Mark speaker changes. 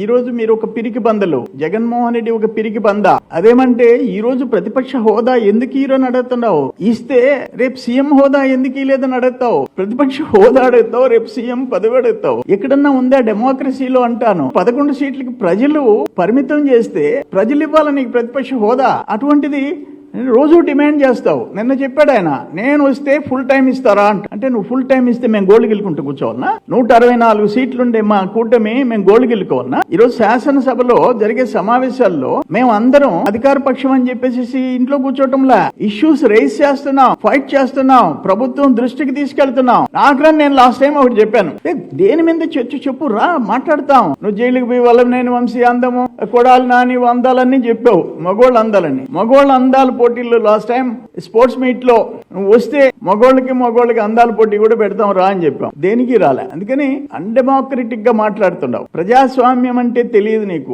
Speaker 1: ఈ రోజు మీరు ఒక పిరికి బందలు జగన్మోహన్ రెడ్డి ఒక పిరికి బంద. అదేమంటే ఈ రోజు ప్రతిపక్ష హోదా ఎందుకు ఈరోజు అడుగుతున్నావు ఇస్తే రేపు సీఎం హోదా ఎందుకు లేదని అడుగుతావు ప్రతిపక్ష హోదా అడుగుతావు రేపు సీఎం పదవి అడుగుతావు. ఎక్కడన్నా ఉందా డెమోక్రసీలో అంటాను. పదకొండు సీట్లకి ప్రజలు పరిమితం చేస్తే ప్రజలు ఇవ్వాలి నీకు ప్రతిపక్ష హోదా? అటువంటిది రోజు డిమాండ్ చేస్తావు. నిన్న చెప్పాడు ఆయన నేను వస్తే ఫుల్ టైం ఇస్తారా అంట. అంటే నువ్వు ఫుల్ టైం ఇస్తే మేము గోల్డ్ గెలుకుంటూ కూర్చోవన్నా నూట అరవై నాలుగు సీట్లుండే మా కూటమి మేము గోల్డ్ గెలుకోవన్నా ఈరోజు శాసనసభలో జరిగే సమావేశాల్లో మేము అందరం అధికార పక్షం అని చెప్పేసి ఇంట్లో కూర్చోవటంలా. ఇష్యూస్ రేస్ చేస్తున్నాం ఫైట్ చేస్తున్నాం ప్రభుత్వం దృష్టికి తీసుకెళ్తున్నాం. నాకు నేను లాస్ట్ టైం ఒకటి చెప్పాను. దేని మీద చర్చ చెప్పు రా మాట్లాడతాం. నువ్వు జైలుకి పోయి వల్లభనేని వంశీ అందము కొడాలి నాని అందాలన్నీ చెప్పావు. మగోళ్ళు అందాలని. మగోళ్ళు అందాలు పోటీల్లో లాస్ట్ టైం స్పోర్ట్స్ మీట్లో వస్తే మగోళ్ళకి మగోళ్ళకి అందాల పోటీ కూడా పెడతాం రా అని చెప్పాం. దేనికి రాలే? అందుకని అన్డెమోక్రటిక్గా మాట్లాడుతున్నావు. ప్రజాస్వామ్యం అంటే తెలియదు నీకు.